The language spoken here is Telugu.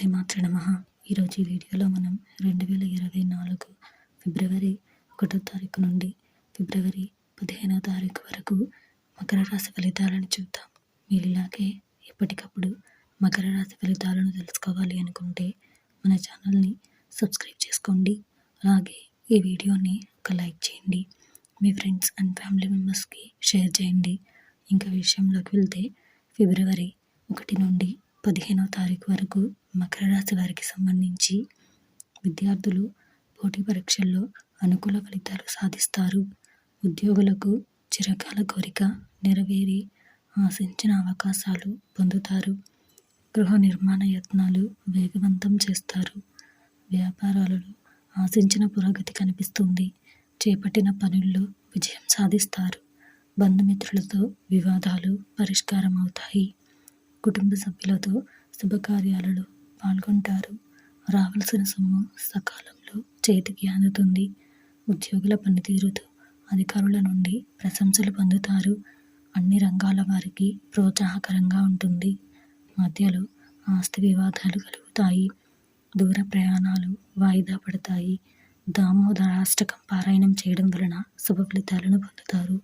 శ్రీమాత్ర నమ. ఈరోజు ఈ వీడియోలో మనం రెండు వేల ఇరవై నాలుగు ఫిబ్రవరి ఒకటో తారీఖు నుండి ఫిబ్రవరి పదిహేనో తారీఖు వరకు మకర రాశి ఫలితాలను చూద్దాం. మీరు ఇలాగే ఎప్పటికప్పుడు మకర రాశి ఫలితాలను తెలుసుకోవాలి అనుకుంటే మన ఛానల్ని సబ్స్క్రైబ్ చేసుకోండి. అలాగే ఈ వీడియోని ఒక లైక్ చేయండి. మీ ఫ్రెండ్స్ అండ్ ఫ్యామిలీ మెంబర్స్కి షేర్ చేయండి. ఇంకా విషయంలోకి వెళ్తే ఫిబ్రవరి ఒకటి నుండి పదిహేనో తారీఖు వరకు మకర రాశి వారికి సంబంధించి విద్యార్థులు పోటీ పరీక్షల్లో అనుకూల ఫలితాలు సాధిస్తారు. ఉద్యోగులకు చిరకాల కోరిక నెరవేరి ఆశించిన అవకాశాలు పొందుతారు. గృహ నిర్మాణ యత్నాలు వేగవంతం చేస్తారు. వ్యాపారాలలో ఆశించిన పురోగతి కనిపిస్తుంది. చేపట్టిన పనుల్లో విజయం సాధిస్తారు. బంధుమిత్రులతో వివాదాలు పరిష్కారం అవుతాయి కుటుంబ సభ్యులతో శుభకార్యాలలో పాల్గొంటారు. రావాల్సిన సొమ్ము సకాలంలో చేతికి అందుతుంది. ఉద్యోగుల పనితీరుతో అధికారుల నుండి ప్రశంసలు పొందుతారు. అన్ని రంగాల వారికి ప్రోత్సాహకరంగా ఉంటుంది. మధ్యలో ఆస్తి వివాదాలు కలుగుతాయి. దూర ప్రయాణాలు వాయిదా పడతాయి. దామోదరాష్టకం పారాయణం చేయడం వలన శుభ ఫలితాలను పొందుతారు.